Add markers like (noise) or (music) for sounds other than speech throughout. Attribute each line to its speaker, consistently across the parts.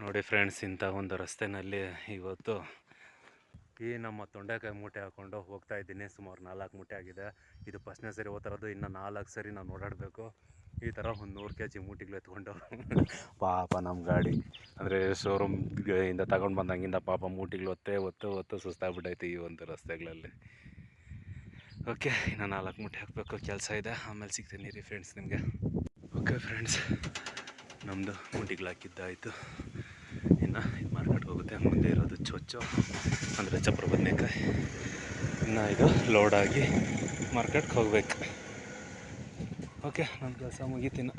Speaker 1: ನೋಡಿ ಫ್ರೆಂಡ್ಸ್ ಇಂಥ ಒಂದು ರಸ್ತೆನಲ್ಲಿ ಇವತ್ತು ಈ ನಮ್ಮ ತೊಂಡೆಕಾಯಿ ಮೂಟೆ ಹಾಕ್ಕೊಂಡು ಹೋಗ್ತಾ ಇದ್ದೀನಿ. ಸುಮಾರು ನಾಲ್ಕು ಮೂಟೆ ಆಗಿದೆ. ಇದು ಫಸ್ಟ್ನೇ ಸರಿ ಹೋಗ್ತಾರದು ಇನ್ನು ನಾಲ್ಕು ಸರಿ ನಾನು ಓಡಾಡಬೇಕು. ಈ ಥರ ಒಂದು ನೂರು ಕೆ ಜಿ ಮೂಟಿಗಳು ಎತ್ಕೊಂಡು ಪಾಪ ನಮ್ಮ ಗಾಡಿ. ಅಂದರೆ ಶೋರೂಮ್ ಇಂದ ತಗೊಂಡು ಬಂದಂಗಿಂದ ಪಾಪ ಮೂಟಿಗಳು ಒತ್ತೆ ಒತ್ತು ಒತ್ತು ಸುಸ್ತಾಗ್ಬಿಟ್ಟೈತೆ ಈ ಒಂದು ರಸ್ತೆಗಳಲ್ಲಿ. ಓಕೆ ಇನ್ನು ನಾಲ್ಕು ಮೂಟೆ ಹಾಕಬೇಕು. ಕೆಲಸ ಇದೆ. ಆಮೇಲೆ ಸಿಗ್ತೀನಿ ರೀ ಫ್ರೆಂಡ್ಸ್ ನಿಮಗೆ. ಓಕೆ ಫ್ರೆಂಡ್ಸ್ ನಮ್ಮದು ಮೂಟಿಗಳು ಹಾಕಿದ್ದಾಯಿತು. ಇನ್ನು ಹೋಗುತ್ತೆ. ಮುಂದೆ ಇರೋದು ಚೊಚ್ಚು, ಅಂದರೆ ಚಪ್ರ ಬದನೆಕಾಯಿ ಇನ್ನು ಇದು ಲೋಡಾಗಿ ಮಾರ್ಕೆಟ್ಗೆ ಹೋಗ್ಬೇಕು. ಓಕೆ ನನ್ನ ಕೆಲಸ ಮುಗೀತಿನ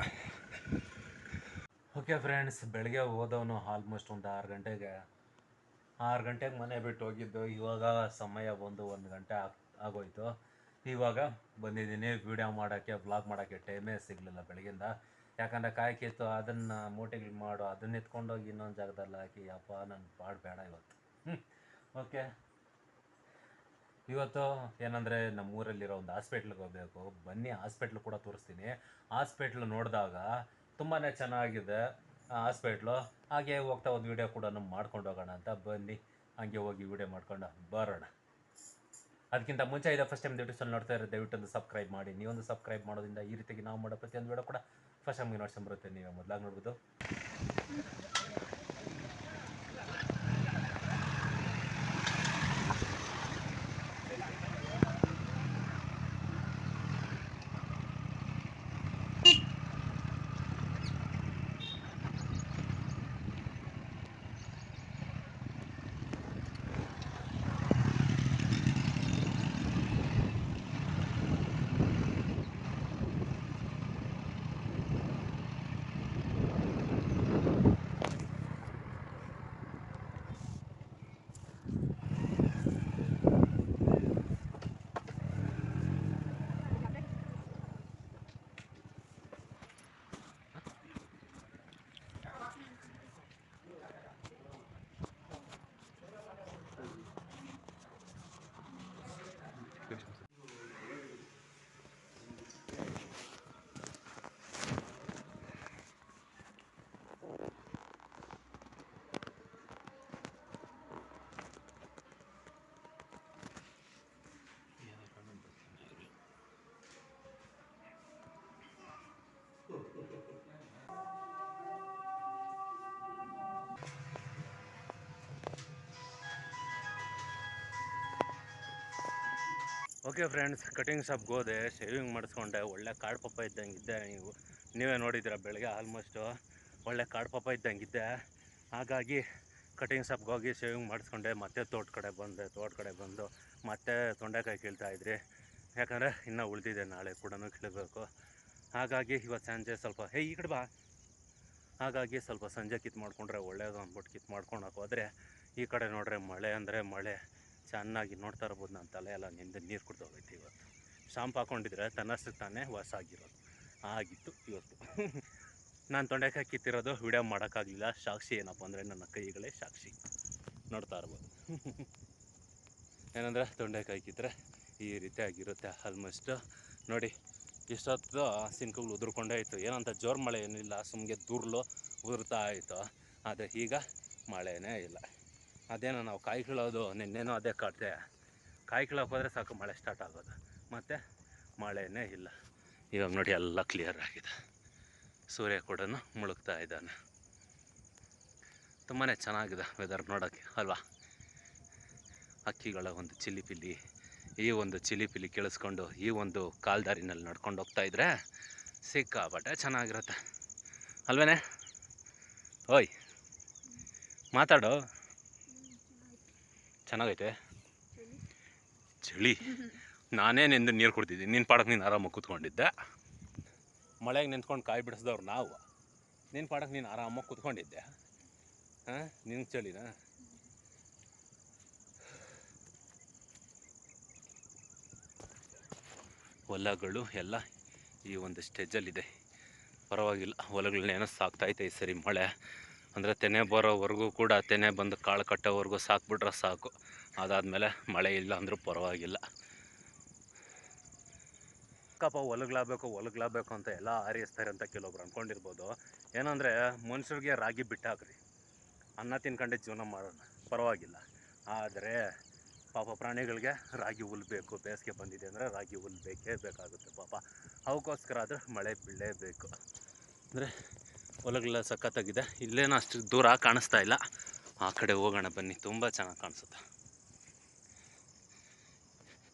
Speaker 1: ಓಕೆ ಫ್ರೆಂಡ್ಸ್ ಬೆಳಗ್ಗೆ ಹೋದವನು ಆಲ್ಮೋಸ್ಟ್ ಒಂದು ಆರು ಗಂಟೆಗೆ ಆರು ಗಂಟೆಗೆ ಮನೆ ಬಿಟ್ಟು ಹೋಗಿದ್ದು. ಇವಾಗ ಸಮಯ ಬಂದು ಒಂದು ಗಂಟೆ ಆಗ್, ಆಗೋಯ್ತು. ಇವಾಗ ಬಂದಿದ್ದೀನಿ ವೀಡಿಯೋ ಮಾಡೋಕ್ಕೆ ಬ್ಲಾಗ್ ಮಾಡೋಕ್ಕೆ ಟೈಮೇ ಸಿಗಲಿಲ್ಲ ಬೆಳಗಿಂದ ಯಾಕಂದರೆ ಕಾಯಿ ಕಿತ್ತು ಅದನ್ನು ಮೂಟೆಗಳು ಮಾಡು, ಅದನ್ನ ಎತ್ಕೊಂಡೋಗಿ ಇನ್ನೊಂದು ಜಾಗದಲ್ಲಿ ಹಾಕಿ ಅಪ್ಪ ನನ್ನ ಪಾಡು ಬೇಡ ಇವತ್ತು. ಓಕೆ. ಇವತ್ತು ಏನಂದರೆ ನಮ್ಮೂರಲ್ಲಿರೋ ಒಂದು ಹಾಸ್ಪಿಟ್ಲಿಗೆ ಹೋಗಬೇಕು. ಬನ್ನಿ, ಹಾಸ್ಪಿಟ್ಲ್ ಕೂಡ ತೋರಿಸ್ತೀನಿ. ಹಾಸ್ಪಿಟ್ಲ್ ನೋಡಿದಾಗ ತುಂಬಾ ಚೆನ್ನಾಗಿದೆ ಹಾಸ್ಪಿಟ್ಲು. ಹಾಗೆ ಹೋಗ್ತಾ ಒಂದು ವೀಡಿಯೋ ಕೂಡ ಮಾಡ್ಕೊಂಡು ಹೋಗೋಣ ಅಂತ. ಬನ್ನಿ, ಹಾಗೆ ಹೋಗಿ ವೀಡಿಯೋ ಮಾಡ್ಕೊಂಡು ಬರೋಣ. ಅದಕ್ಕಿಂತ ಮುಂಚೆ ಇದೆ ಫಸ್ಟ್ ಟೈಮ್ ದಯವಿಟ್ಟು ನೋಡ್ತಾ ಇರೋ ದಯವಿಟ್ಟು ಒಂದು ಸಬ್ಸ್ಕ್ರೈಬ್ ಮಾಡಿ. ನೀವೊಂದು ಸಬ್ಸ್ಕ್ರೈಬ್ ಮಾಡೋದ್ರಿಂದ ಈ ರೀತಿಯಾಗಿ ನಾವು ಮಾಡೋ ಪ್ರತಿಯೊಂದು ವೀಡಿಯೋ ಕೂಡ ಫಸ್ಟ್ ಟೈಮ್ಗೆ ನೋಡ್ಸ್ಕೊಂಬರುತ್ತೆ ನೀವು ಮೊದಲಾಗಿ ನೋಡ್ಬೋದು ಓಕೆ ಫ್ರೆಂಡ್ಸ್ ಕಟಿಂಗ್ ಶಾಪ್ಗೆ ಹೋದೆ ಶೇವಿಂಗ್ ಮಾಡಿಸ್ಕೊಂಡೆ, ಒಳ್ಳೆ ಕಾಡು ಪಪ್ಪ ಇದ್ದಂಗೆ ಇದ್ದೆ ನೀವು. ನೀವೇ ನೋಡಿದ್ದೀರ ಬೆಳಗ್ಗೆ ಆಲ್ಮೋಸ್ಟು ಒಳ್ಳೆ ಕಾಡು ಪಪ್ಪ ಇದ್ದಂಗೆ ಇದ್ದೆ. ಹಾಗಾಗಿ ಕಟಿಂಗ್ ಶಾಪ್ಗೆ ಹೋಗಿ ಶೇವಿಂಗ್ ಮಾಡಿಸ್ಕೊಂಡೆ, ಮತ್ತೆ ತೋಟ ಕಡೆ ಬಂದೆ, ತೋಟ ಕಡೆ ಬಂದು ಮತ್ತೆ ತೊಂಡೆಕಾಯಿ ಕೀಳ್ತಾಯಿದ್ರಿ ಯಾಕಂದರೆ ಇನ್ನೂ ಉಳಿದಿದೆ ನಾಳೆ ಕೂಡ ಕೀಳಬೇಕು. ಹಾಗಾಗಿ ಇವತ್ತು ಸಂಜೆ ಸ್ವಲ್ಪ ಹೇ ಈ ಕಡೆ ಬಾ. ಹಾಗಾಗಿ ಸ್ವಲ್ಪ ಸಂಜೆ ಕಿತ್ತು ಮಾಡಿಕೊಂಡ್ರೆ ಒಳ್ಳೇದು ಅಂದ್ಬಿಟ್ಟು ಕಿತ್ತು ಮಾಡ್ಕೊಳಕ್ಕೆ ಹೋದರೆ, ಈ ಕಡೆ ನೋಡ್ರೆ ಮಳೆ ಅಂದರೆ ಮಳೆ. ಚೆನ್ನಾಗಿ ನೋಡ್ತಾ ಇರ್ಬೋದು. ನನ್ನ ತಲೆ ಎಲ್ಲ ನಿಂದ ನೀರು ಕುಡ್ದು ಹೋಗೈತೆ ಇವತ್ತು. ಶಾಂಪ್ ಹಾಕೊಂಡಿದ್ರೆ ತನ್ನಷ್ಟಕ್ಕೆ ತಾನೇ ವಾಸ ಆಗಿರೋದು ಆಗಿತ್ತು ಇವತ್ತು. ನಾನು ತೊಂಡೆಕಾಯಿ ಕಿತ್ತಿರೋದು ವಿಡಿಯೋ ಮಾಡೋಕ್ಕಾಗಲಿಲ್ಲ. ಸಾಕ್ಷಿ ಏನಪ್ಪ ಅಂದರೆ ನನ್ನ ಕೈಗಳೇ ಸಾಕ್ಷಿ. ನೋಡ್ತಾ ಇರ್ಬೋದು. ಏನಂದರೆ ತೊಂಡೆಕಾಯಿ ಕಿತ್ತರೆ ಈ ರೀತಿಯಾಗಿರುತ್ತೆ ಆಲ್ಮೋಸ್ಟ್ ನೋಡಿ ಇಷ್ಟೊತ್ತು ಸಿನ್ಕಗಳು ಉದುರ್ಕೊಂಡೇ ಇತ್ತು. ಏನಂತ ಜೋರು ಮಳೆ ಏನಿಲ್ಲ ಸುಮ್ಮನೆ ದುರ್ಲು ಉದುರ್ತಾ ಇತ್ತು. ಆದರೆ ಈಗ ಮಳೆನೇ ಇಲ್ಲ. ಅದೇನೋ ನಾವು ಕಾಯಿ ಕೀಳೋದು, ನಿನ್ನೇನೋ ಅದೇ ಕಾಡ್ತೆ ಕಾಯಿ ಕೀಳೋಕೆ ಸಾಕು, ಮಳೆ ಸ್ಟಾರ್ಟ್ ಆಗೋದು. ಮತ್ತು ಮಳೆನೇ ಇಲ್ಲ. ಇವಾಗ ನೋಡಿ ಎಲ್ಲ ಕ್ಲಿಯರ್ ಆಗಿದೆ. ಸೂರ್ಯ ಕೂಡ ಮುಳುಗ್ತಾ ಇದ್ದಾನೆ. ತುಂಬಾ ಚೆನ್ನಾಗಿದೆ ವೆದರ್ ನೋಡೋಕ್ಕೆ, ಅಲ್ವಾ? ಅಕ್ಕಿಗಳ ಒಂದು ಚಿಲಿಪಿಲಿ, ಈ ಒಂದು ಚಿಲಿಪಿಲಿ ಕೇಳಿಸ್ಕೊಂಡು, ಈ ಒಂದು ಕಾಲ್ದಾರಿನಲ್ಲಿ ನಡ್ಕೊಂಡು ಹೋಗ್ತಾ ಇದ್ರೆ ಸಿಕ್ಕಾಪಟ್ಟೆ ಚೆನ್ನಾಗಿರುತ್ತೆ. ಅಲ್ವೇನೆ? ಓಯ್, ಮಾತಾಡು. ಚೆನ್ನಾಗೈತೆ. ಚಳಿ? ನಾನೇ ನಿಂದು ನೀರು ಕುಡ್ತಿದ್ದೀನಿ ನಿನ್ನ ಪಾಡಕ್ಕೆ ನೀನು ಆರಾಮಾಗಿ ಕೂತ್ಕೊಂಡಿದ್ದೆ. ಮಳೆಗೆ ನಿಂತ್ಕೊಂಡು ಕಾಯಿ ಬಿಡಿಸಿದವ್ರು ನಾವು. ನಿನ್ನ ಪಾಡಕ್ಕೆ ನೀನು ಆರಾಮಾಗಿ ಕೂತ್ಕೊಂಡಿದ್ದೆ. ಹಾಂ? ನಿನ್ಗೆ ಚಳಿನ? ಹೊಲಗಳು ಎಲ್ಲ ಈ ಒಂದು ಸ್ಟೇಜಲ್ಲಿದೆ ಪರವಾಗಿಲ್ಲ ಹೊಲಗಳನ್ನೇನೋ ಸಾಕ್ತೈತೆ ಈ ಸರಿ ಮಳೆ. ಅಂದರೆ ತೆನೆ ಬರೋವರೆಗೂ ಕೂಡ ತೆನೆ ಬಂದು ಕಾಳು ಕಟ್ಟೋವರೆಗೂ ಸಾಕ್ಬಿಟ್ರೆ ಸಾಕು. ಅದಾದಮೇಲೆ ಮಳೆ ಇಲ್ಲ ಅಂದರೂ ಪರವಾಗಿಲ್ಲ. ಕಪ್ಪ ಹೊಲಗ್ಲಾಗಬೇಕು ಹೊಲಗ್ಲಾಗಬೇಕು ಅಂತ ಎಲ್ಲ ಆರಿಸ್ತಾರೆ ಅಂತ ಕೆಲವೊಬ್ರು ಅಂದ್ಕೊಂಡಿರ್ಬೋದು ಏನಂದರೆ ಮನುಷ್ಯರಿಗೆ ರಾಗಿ ಬಿಟ್ಟಾಕ್ರಿ ಅನ್ನ ತಿನ್ಕೊಂಡೆ ಜೀವನ ಮಾಡೋಣ. ಪರವಾಗಿಲ್ಲ. ಆದರೆ ಪಾಪ ಪ್ರಾಣಿಗಳಿಗೆ ರಾಗಿ ಹುಲ್ ಬೇಕು ಬೇಸಿಗೆ ಬಂದಿದೆ ಅಂದರೆ ರಾಗಿ ಹುಲ್ ಬೇಕೇ ಬೇಕಾಗುತ್ತೆ ಪಾಪ. ಅವಕ್ಕೋಸ್ಕರ ಆದರೆ ಮಳೆ ಬೀಳಲೇಬೇಕು. ಅಂದರೆ ಹೊಲಗಳೆಲ್ಲ ಸಖತ್ತಾಗಿದೆ. ಇಲ್ಲೇನೋ ಅಷ್ಟು ದೂರ ಕಾಣಿಸ್ತಾ ಇಲ್ಲ. ಆ ಕಡೆ ಹೋಗೋಣ ಬನ್ನಿ, ತುಂಬ ಚೆನ್ನಾಗಿ ಕಾಣಿಸುತ್ತೆ.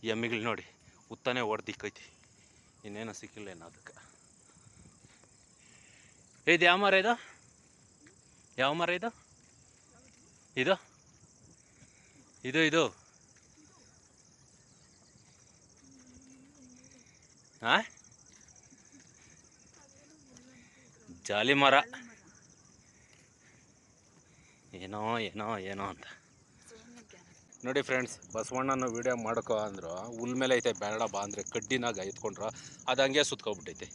Speaker 1: ಎಮ್ಮಿಗಳು ನೋಡಿ, ಉತ್ತಾನೆ ಹೊಡೆದಿಕ್ಕೈತಿ ಇನ್ನೇನು ಸಿಕ್ಕಿಲ್ಲ ಏನೋ ಅದಕ್ಕೆ. ಇದು ಯಾವ ಮರ ಇದು? ಯಾವ ಮರ ಇದು? ಇದು? ಇದು ಇದು? ಆ? ಜಾಲಿ ಮರ. ಏನೋ ಏನೋ ಏನೋ ಅಂತ. ನೋಡಿ ಫ್ರೆಂಡ್ಸ್ ಬಸವಣ್ಣನ ವಿಡಿಯೋ ಮಾಡ್ಕೊ ಅಂದ್ರು, ಹುಲ್ ಮೇಲೆ ಐತೆ, ಬೇಡ ಬಾ ಅಂದರೆ ಕಡ್ಡಿನಾಗ ಎತ್ಕೊಂಡ್ರು, ಅದು ಹಂಗೆ ಸುತ್ಕೊಬಿಟ್ಟೈತೆ.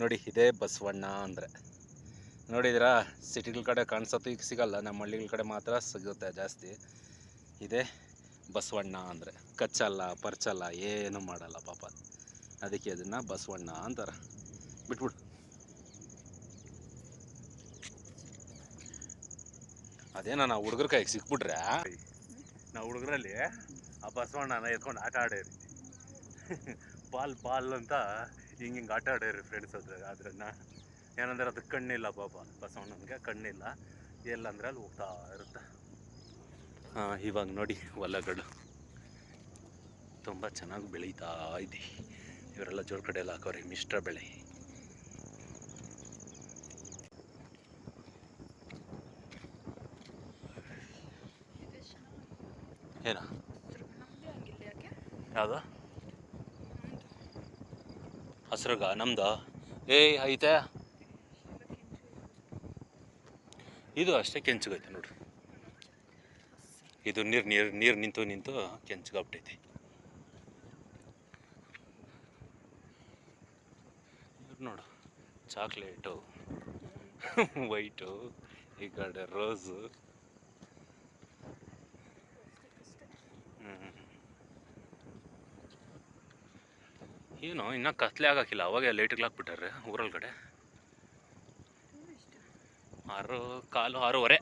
Speaker 1: ನೋಡಿ, ಇದೇ ಬಸವಣ್ಣ ಅಂದರೆ. ನೋಡಿದ್ರಾ ಸಿಟಿಗಳ ಕಡೆ ಕಾಣಿಸೋದು ಈಗ ಸಿಗಲ್ಲ, ನಮ್ಮ ಹಳ್ಳಿಗಳ ಕಡೆ ಮಾತ್ರ ಸಿಗುತ್ತೆ ಜಾಸ್ತಿ. ಇದೇ ಬಸವಣ್ಣ ಅಂದರೆ. ಕಚ್ಚಲ್ಲ, ಪರ್ಚಲ್ಲ, ಏನು ಮಾಡಲ್ಲ ಪಾಪ. ಅದಕ್ಕೆ ಅದನ್ನು ಬಸವಣ್ಣ ಅಂತಾರೆ. ಬಿಟ್ಬಿಡು. ಅದೇನ ನಾವು ಹುಡುಗರ ಕೈಗೆ ಸಿಕ್ಬಿಟ್ರೆ? ನಾವು ಹುಡುಗರಲ್ಲಿ ಆ ಬಸವಣ್ಣನ ಎತ್ಕೊಂಡು ಆಟ ಆಡೇರಿ. ಪಾಲ್ ಪಾಲ್ ಅಂತ ಹಿಂಗೆ ಹಿಂಗೆ ಆಟ ಆಡೇರಿ ಫ್ರೆಂಡ್ಸ್ ಅದ್ರ ಅದ್ರನ್ನ ಏನಂದ್ರೆ ಅದಕ್ಕೆ ಕಣ್ಣಿಲ್ಲ ಪಾಪ ಬಸವಣ್ಣನಿಗೆ, ಕಣ್ಣಿಲ್ಲ. ಎಲ್ಲಂದ್ರೆ ಅಲ್ಲಿ ಹೋಗ್ತಾ ಇರುತ್ತೆ. ಹಾಂ, ಇವಾಗ ನೋಡಿ ಹೊಲಗಳು. ತುಂಬ ಚೆನ್ನಾಗಿ ಬೆಳೀತಾ ಇದೆ. ಇವರೆಲ್ಲ ಜೋಳ ಕಡೆ ಎಲ್ಲ ಹಾಕೋರಿ, ಮಿಶ್ರ ಬೆಳೆ. ಏನ ಯಾವುದು? ಹಸ್ರಗ ನಮ್ದು? ಏಯ್ ಐತೆ? ಇದು ಅಷ್ಟೇ ಕೆಂಚಗೈತೆ ನೋಡ್ರಿ. ಇದು ನೀರು ನೀರು ನೀರು ನಿಂತು ನಿಂತು ಕೆಂಚಗಾಗ್ಬಿಟ್ಟೈತಿ ಇದ್ ನೋಡು, ಚಾಕ್ಲೇಟು, (laughs) ವೈಟು, ಈ ಕಡೆ ರೋಸು. ಏನು, ಇನ್ನೂ ಕತ್ಲೆ ಆಗಕ್ಕಿಲ್ಲ, ಅವಾಗೆ ಲೈಟ್ಗಳು ಹಾಕ್ಬಿಟ್ಟಾರೆ ಊರೊಳಗಡೆ. ಆರು, ಕಾಲು, ಆರೂವರೆ.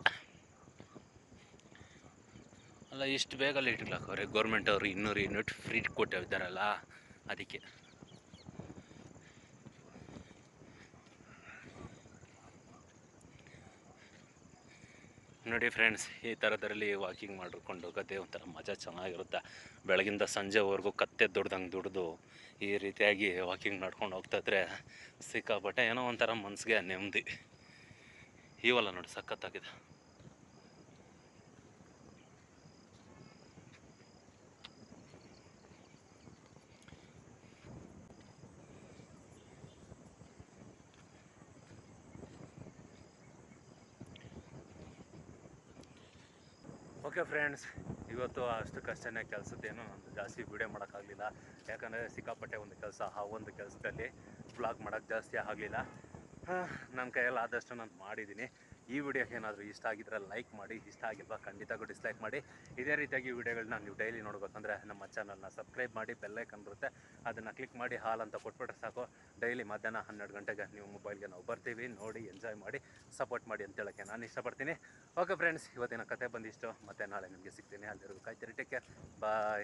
Speaker 1: ಅಲ್ಲ, ಇಷ್ಟು ಬೇಗ ಲೈಟ್ಗಳು ಹಾಕವ್ರೆ ಗೌರ್ಮೆಂಟ್ ಅವರು. ಇನ್ನೂರು ಯೂನಿಟ್ ಫ್ರೀ ಕೊಟ್ಟಿದ್ದಾರಲ್ಲ ಅದಕ್ಕೆ. ನೋಡಿ ಫ್ರೆಂಡ್ಸ್ ಈ ಥರದ್ರಲ್ಲಿ ವಾಕಿಂಗ್ ಮಾಡಿಕೊಂಡು ಹೋಗೋದೇ ಒಂಥರ ಮಜಾ ಚೆನ್ನಾಗಿರುತ್ತೆ. ಬೆಳಗಿಂದ ಸಂಜೆವರೆಗೂ ಕತ್ತೆ ದುಡ್ದಂಗೆ ದುಡ್ದು ಈ ರೀತಿಯಾಗಿ ವಾಕಿಂಗ್ ಮಾಡ್ಕೊಂಡು ಹೋಗ್ತಾಯಿದ್ರೆ ಸಿಕ್ಕಾಪಟ್ಟೆ ಏನೋ ಒಂಥರ ಮನಸ್ಸಿಗೆ ನೆಮ್ಮದಿ. ಇವಲ್ಲ ನೋಡಿ, ಸಖತ್ತಾಗಿದೆ. ಓಕೆ ಫ್ರೆಂಡ್ಸ್ ಇವತ್ತು ಅಷ್ಟಕ್ಕಷ್ಟೇ ಕೆಲಸದ್ದೇನು ಜಾಸ್ತಿ ವೀಡಿಯೋ ಮಾಡೋಕ್ಕಾಗಲಿಲ್ಲ. ಯಾಕಂದರೆ ಸಿಕ್ಕಾಪಟ್ಟೆ ಒಂದು ಕೆಲಸ, ಆ ಒಂದು ಕೆಲಸದಲ್ಲಿ ಬ್ಲಾಗ್ ಮಾಡೋಕ್ಕೆ ಜಾಸ್ತಿ ಆಗಲಿಲ್ಲ. ನನ್ನ ಕೈಯಲ್ಲಿ ಆದಷ್ಟು ನಾನು ಮಾಡಿದ್ದೀನಿ ಈ ವಿಡಿಯೋಗೆ ಏನಾದರೂ ಇಷ್ಟ ಆಗಿದ್ರೆ ಲೈಕ್ ಮಾಡಿ, ಇಷ್ಟ ಆಗಿಲ್ವಾ ಖಂಡಿತಗೂ ಡಿಸ್ಲೈಕ್ ಮಾಡಿ. ಇದೇ ರೀತಿಯಾಗಿ ವಿಡಿಯೋಗಳನ್ನ ನೀವು ಡೈಲಿ ನೋಡ್ಬೇಕಂದ್ರೆ ನಮ್ಮ ಚಾನಲ್ನ ಸಬ್ಸ್ಕ್ರೈಬ್ ಮಾಡಿ ಬೆಲ್ಲೈಕನ್ ಬರುತ್ತೆ. ಅದನ್ನು ಕ್ಲಿಕ್ ಮಾಡಿ, ಹಾಲ್ ಅಂತ ಕೊಟ್ಬಿಟ್ರೆ ಸಾಕು. ಡೈಲಿ ಮಧ್ಯಾಹ್ನ ಹನ್ನೆರಡು ಗಂಟೆಗೆ ನೀವು ಮೊಬೈಲ್ಗೆ ನಾವು ಬರ್ತೀವಿ. ನೋಡಿ ಎಂಜಾಯ್ ಮಾಡಿ ಸಪೋರ್ಟ್ ಮಾಡಿ ಅಂತ ಹೇಳೋಕ್ಕೆ ನಾನು ಇಷ್ಟಪಡ್ತೀನಿ. ಓಕೆ ಫ್ರೆಂಡ್ಸ್ ಇವತ್ತಿನ ಕತೆ ಬಂದಿಷ್ಟು. ಮತ್ತೆ ನಾಳೆ ನಿಮಗೆ ಸಿಗ್ತೀನಿ. ಅಲ್ಲಿರೋದು ಕಾಯ್ತೀರಿ. Take care bye